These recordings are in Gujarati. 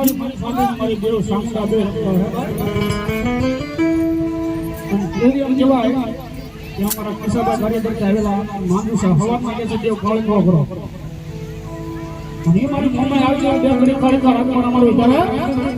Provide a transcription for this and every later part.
મારી દેવ સામુંડા બે રમતો હે અને એવી એમ કે અમારા કિસાબા કાર્યકર્તા આવેલા માંગુ હવા હવામાં છે દેવ કાળી નો કરો અને મારી મમ્મી આવી બે ઘડી કાળી કા રાખવા અમારું ઊભા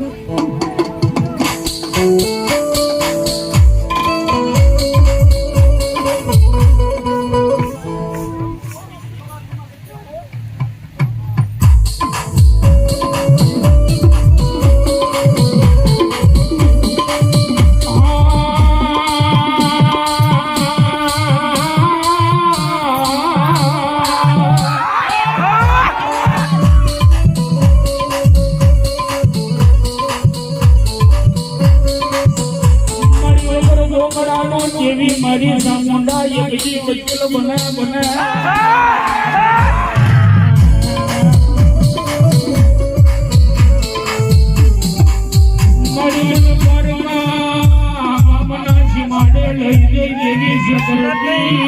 સકરતી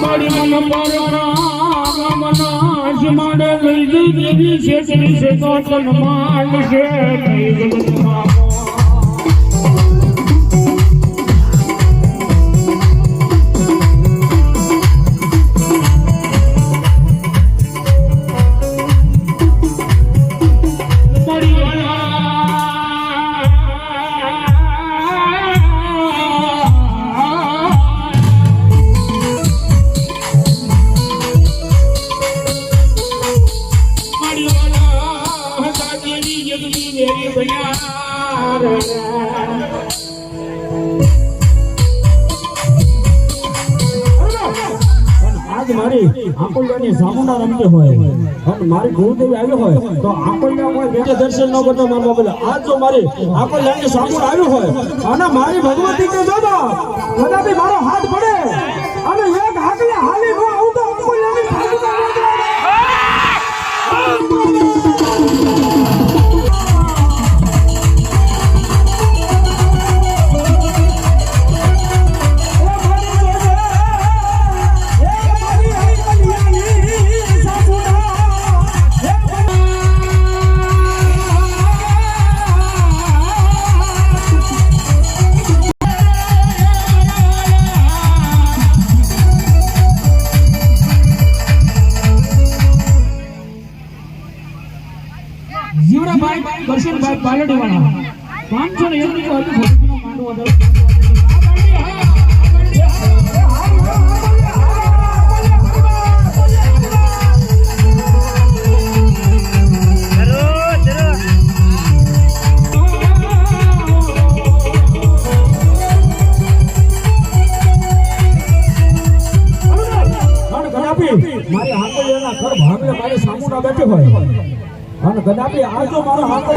મારી મન પરના મના સીમાડે લઈ જઈ દેવી શ્રી છે તો તન માન છે કઈ જગતમાં આજ મારી આંકોલિયાની સામુના રમતી હોય, અને મારી ગુરુદેવી આવ્યો હોય, તો આપણને કોઈ બેટે દર્શન ન કરતો મારા બાબા આજ જો મારી આંકોલિયાની સામુના આવ્યો હોય, અને મારી ભગવતી કે જોતો, કદાપી મારો હાથ પડે. દર્શનભાઈ પાલડીવાળા. પાંચસો ને એક મારી ઘર ભાગલે મારી સામુના બેઠી હોય. અને કદાપી આજો મારો હાથ